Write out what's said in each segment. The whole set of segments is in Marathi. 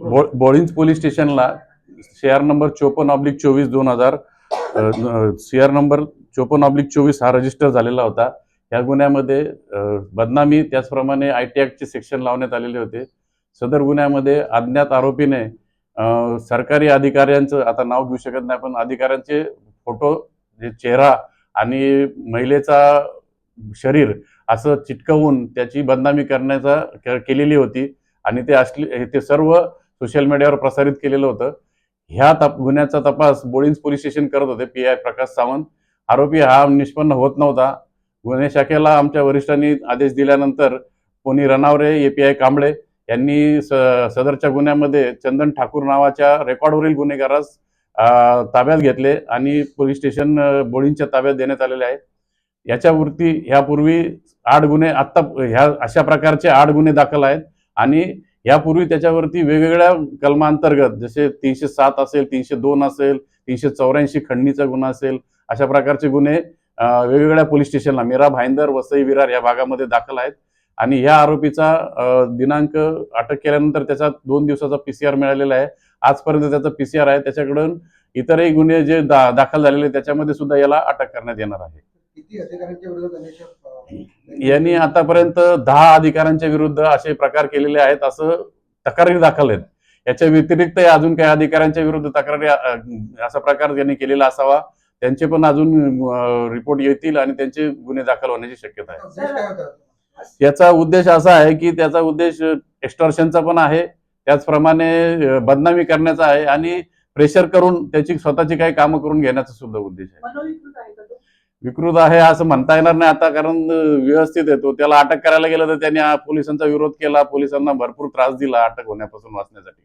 बो बोळिंज पोलीस स्टेशनला सी आर नंबर चोपन्न ऑब्लिक चोवीस दोन हजार सी आर नंबर चोपन्न ऑब्लिक चोवीस हा रजिस्टर झालेला होता. या गुन्ह्यामध्ये बदनामी त्याचप्रमाणे आय टी ॲक्टचे सेक्शन लावण्यात आलेले होते. सदर गुन्ह्यामध्ये अज्ञात आरोपीने सरकारी अधिकाऱ्यांचं आता नाव घेऊ शकत नाही पण अधिकाऱ्यांचे फोटो जे चेहरा आणि महिलेचा शरीर असं चिटकवून त्याची बदनामी करण्याचा केलेली होती. आणि ते असली ते सर्व सोशल मीडियावर प्रसारित केलेलं होतं. ह्या तप गुन्ह्याचा तपास बोळींज पोलीस स्टेशन करत होते पी. आय. प्रकाश सावंत. आरोपी हा निष्पन्न होत नव्हता. गुन्हे शाखेला आमच्या वरिष्ठांनी आदेश दिल्यानंतर कोणी Ranaware A. P. I. Kamble यांनी स सदरच्या गुन्ह्यामध्ये चंदन ठाकूर नावाच्या रेकॉर्डवरील गुन्हेगारास ताब्यात घेतले आणि पोलीस स्टेशन बोळींच्या ताब्यात देण्यात आलेले आहे. याच्यावरती ह्यापूर्वी आठ गुन्हे आत्ता ह्या अशा प्रकारचे आठ गुन्हे दाखल आहेत आणि यापूर्वी त्याच्यावरती वेगवेगळ्या कलमांतर्गत जसे तीनशे सात असेल तीनशे दोन असेल तीनशे चौऱ्याऐंशी खंडणीचा गुन्हा असेल अशा प्रकारचे गुन्हे वेगवेगळ्या पोलीस स्टेशनला मीरा भाईंदर वसई विरार या भागामध्ये दाखल आहेत. आणि या आरोपीचा दिनांक अटक केल्यानंतर त्याचा दोन दिवसाचा पीसीआर मिळालेला आहे. आजपर्यंत त्याचा पीसीआर आहे. त्याच्याकडून इतरही गुन्हे जे दा, दाखल झालेले आहेत, त्याच्यामध्ये सुद्धा याला अटक करण्यात येणार आहे. यांनी आतापर्यंत दहा अधिकाऱ्यांच्या विरुद्ध असे प्रकार केलेले आहेत असं तक्रारी दाखल आहेत याच्या व्यतिरिक्त अजून काही अधिकाऱ्यांच्या विरुद्ध तक्रारी असा प्रकार त्यांनी केलेला असावा त्यांचे पण अजून रिपोर्ट येतील आणि त्यांचे गुन्हे दाखल होण्याची शक्यता आहे. याचा उद्देश असा आहे की त्याचा उद्देश एक्स्टॉर्शनचा पण आहे त्याचप्रमाणे बदनामी करण्याचा आहे आणि प्रेशर करून त्याची स्वतःची काही कामं करून घेण्याचा सुद्धा उद्देश आहे. विकृत आहे असं म्हणता येणार नाही आता कारण व्यवस्थित आहे तो. त्याला अटक करायला गेलं तर त्यांनी पोलिसांचा विरोध केला पोलिसांना भरपूर त्रास दिला अटक होण्यापासून वाचण्यासाठी?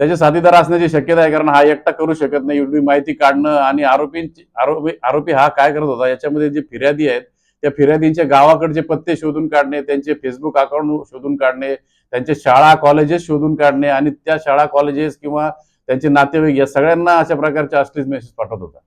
त्याचे? साथीदार असण्याची शक्यता आहे कारण हा एकटा करू शकत नाही एवढी माहिती काढणं आणि आरोपींची आरोपी आरोपी हा काय करत होता? याच्यामध्ये जे फिर्यादी आहेत त्या फिर्यादींच्या गावाकडचे पत्ते शोधून काढणे त्यांचे फेसबुक अकाउंट शोधून काढणे त्यांचे शाळा कॉलेजेस शोधून काढणे आणि त्या शाळा कॉलेजेस किंवा त्यांचे नातेवाईक या सगळ्यांना अशा प्रकारचे अश्लील मेसेज पाठवत होता.